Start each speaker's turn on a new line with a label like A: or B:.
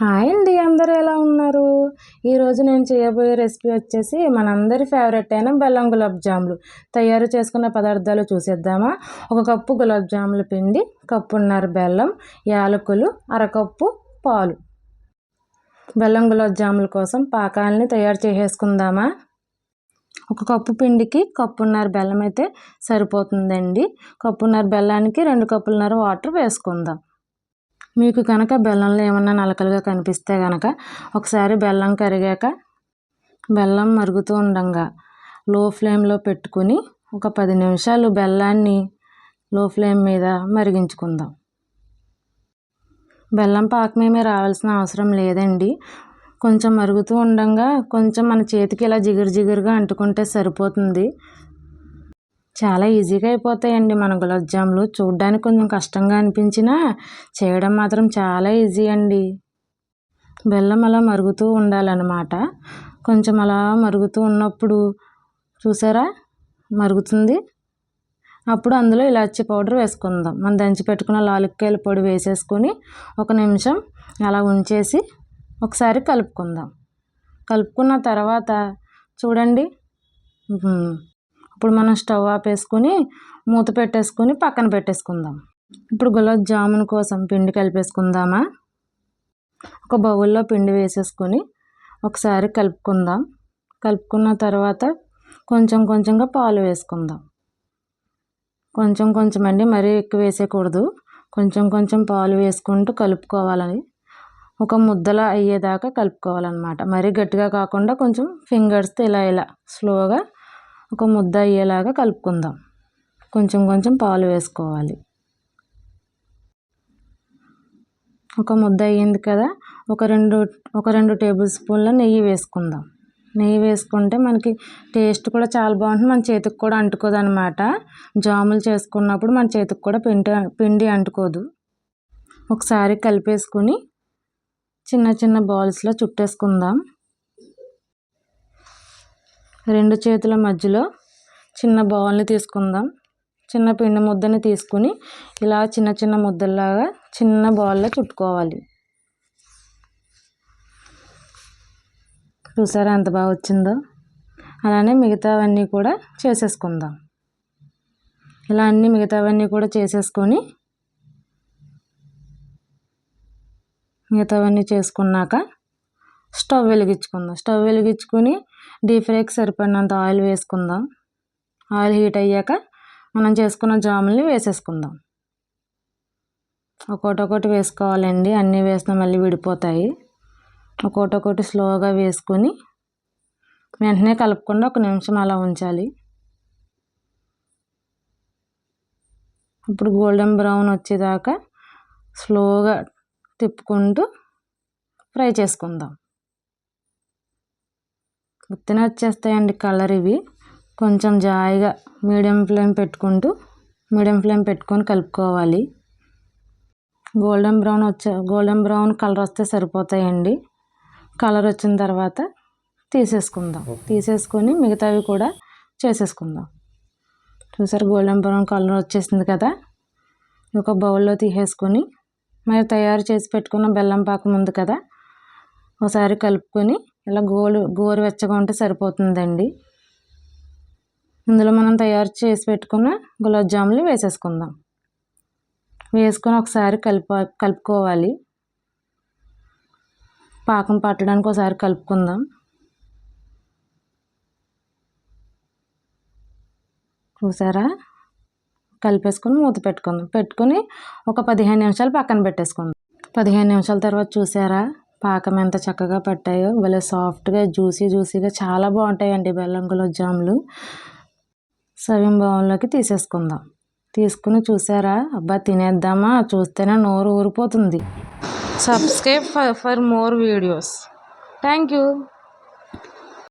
A: Hi అండి అందరూ ఎలా ఉన్నారు? ఈరోజు నేను చేయబోయే రెసిపీ వచ్చేసి మనందరి ఫేవరెట్ అయిన బెల్లం గులాబ్ జాములు. తయారు చేసుకున్న పదార్థాలు చూసేద్దామా? ఒక కప్పు గులాబ్ జాముల పిండి కప్పున్నర బెల్లం యాలకులు అరకప్పు పాలు. బెల్లం గులాబ్ జాముల కోసం పాకాలని తయారు చేసేసుకుందామా? ఒక కప్పు పిండికి కప్పున్నర బెల్లం అయితే సరిపోతుందండి. కప్పున్నర బెల్లానికి రెండు కప్పులన్నర వాటర్ వేసుకుందాం. మీకు కనుక బెల్లంలో ఏమన్నా నలకలుగా కనిపిస్తే కనుక ఒకసారి బెల్లం కరిగాక బెల్లం మరుగుతూ ఉండంగా. లో ఫ్లేమ్లో పెట్టుకుని ఒక పది నిమిషాలు బెల్లాన్ని లో ఫ్లేమ్ మీద మరిగించుకుందాం. బెల్లం పాకమేమీ రావాల్సిన అవసరం లేదండి. కొంచెం మరుగుతూ ఉండంగా కొంచెం మన చేతికి ఇలా జిగురు జిగురుగా అంటుకుంటే సరిపోతుంది. చాలా ఈజీగా అయిపోతాయండి మన గులాబ్ జాములు. చూడ్డానికి కొంచెం కష్టంగా అనిపించినా చేయడం మాత్రం చాలా ఈజీ అండి. బెల్లం అలా మరుగుతూ ఉండాలన్నమాట. కొంచెం అలా మరుగుతూ ఉన్నప్పుడు చూసారా? మరుగుతుంది. అప్పుడు అందులో ఇలాచి పౌడర్ వేసుకుందాం. మనం దంచి పెట్టుకున్న లాలిక్కాయల పొడి వేసేసుకొని ఒక నిమిషం అలా ఉంచేసి ఒకసారి కలుపుకుందాం. కలుపుకున్న తర్వాత చూడండి. ఇప్పుడు మనం స్టవ్ ఆపేసుకొని మూత పెట్టేసుకొని పక్కన పెట్టేసుకుందాం. ఇప్పుడు గులాబ్ జామున్ కోసం పిండి కలిపేసుకుందామా? ఒక బౌల్లో పిండి వేసేసుకొని ఒకసారి కలుపుకుందాం. కలుపుకున్న తర్వాత కొంచెం కొంచెంగా పాలు వేసుకుందాం. కొంచెం కొంచెం అండి మరీ ఎక్కువ వేసేయకూడదు. కొంచెం కొంచెం పాలు వేసుకుంటూ కలుపుకోవాలని ఒక ముద్దలా అయ్యేదాకా కలుపుకోవాలన్నమాట. మరీ గట్టిగా కాకుండా కొంచెం ఫింగర్స్తో ఇలా ఇలా స్లోగా ఒక ముద్ద అయ్యేలాగా కలుపుకుందాం. కొంచెం కొంచెం పాలు వేసుకోవాలి. ఒక ముద్ద అయ్యింది కదా ఒక రెండు ఒక రెండు టేబుల్ స్పూన్ల నెయ్యి వేసుకుందాం. నెయ్యి వేసుకుంటే మనకి టేస్ట్ కూడా చాలా బాగుంటుంది. మన చేతికి కూడా అంటుకోదు అనమాట జాములు చేసుకున్నప్పుడు మన చేతికి కూడా పిండి పిండి అంటుకోదు. ఒకసారి కలిపేసుకుని చిన్న చిన్న బాల్స్లో చుట్టేసుకుందాం. రెండు చేతుల మధ్యలో చిన్న బౌల్ని తీసుకుందాం. చిన్న పిండి ముద్దని తీసుకుని ఇలా చిన్న చిన్న ముద్దల్లాగా చిన్న బౌల్లో చుట్టుకోవాలి. చూసారా ఎంత బాగా వచ్చిందో? అలానే మిగతావన్నీ కూడా చేసేసుకుందాం. ఇలా అన్నీ మిగతావన్నీ కూడా చేసేసుకొని మిగతావన్నీ చేసుకున్నాక స్టవ్ వెలిగించుకుందాం. స్టవ్ వెలిగించుకుని డీప్ ఫ్రైకి సరిపడినంత ఆయిల్ వేసుకుందాం. ఆయిల్ హీట్ అయ్యాక మనం చేసుకున్న జాములని వేసేసుకుందాం. ఒకటొకటి వేసుకోవాలండి. అన్నీ వేసినా మళ్ళీ విడిపోతాయి. ఒకటొకటి స్లోగా వేసుకొని వెంటనే కలుపుకుండా ఒక నిమిషం అలా ఉంచాలి. ఇప్పుడు గోల్డెన్ బ్రౌన్ వచ్చేదాకా స్లోగా తిప్పుకుంటూ ఫ్రై చేసుకుందాం. ఉత్తిన వచ్చేస్తాయండి కలర్ ఇవి. కొంచెం జాయిగా మీడియం ఫ్లేమ్ పెట్టుకుంటూ మీడియం ఫ్లేమ్ పెట్టుకొని కలుపుకోవాలి. గోల్డెన్ బ్రౌన్ వచ్చే గోల్డెన్ బ్రౌన్ కలర్ వస్తే సరిపోతాయండి. కలర్ వచ్చిన తర్వాత తీసేసుకుందాం. తీసేసుకొని మిగతావి కూడా చేసేసుకుందాం. చూసారు గోల్డెన్ బ్రౌన్ కలర్ వచ్చేసింది కదా? ఒక బౌల్లో తీసేసుకొని మరి తయారు చేసి పెట్టుకున్న బెల్లం పాకం ఉంది కదా? ఒకసారి కలుపుకొని ఇలా గోలు గోరువెచ్చగా ఉంటే సరిపోతుందండి. ఇందులో మనం తయారు చేసి పెట్టుకున్న గులాబ్ జాములు వేసేసుకుందాం. వేసుకొని ఒకసారి కలుపు కలుపుకోవాలి. పాకం పట్టడానికి ఒకసారి కలుపుకుందాం. చూసారా? కలిపేసుకొని మూత పెట్టుకుందాం. పెట్టుకొని ఒక పదిహేను నిమిషాలు పక్కన పెట్టేసుకుందాం. పదిహేను నిమిషాల తర్వాత చూసారా? పాకం ఎంత చక్కగా పట్టాయో భలే సాఫ్ట్గా జ్యూసీ జ్యూసీగా చాలా బాగుంటాయండి బెల్లం గులాబ్ జాములు. సవిం బౌల్లోకి తీసేసుకుందాం. తీసుకుని చూసారా? అబ్బా తినేద్దామా? చూస్తేనే నోరు ఊరిపోతుంది. Subscribe for for more videos. Thank you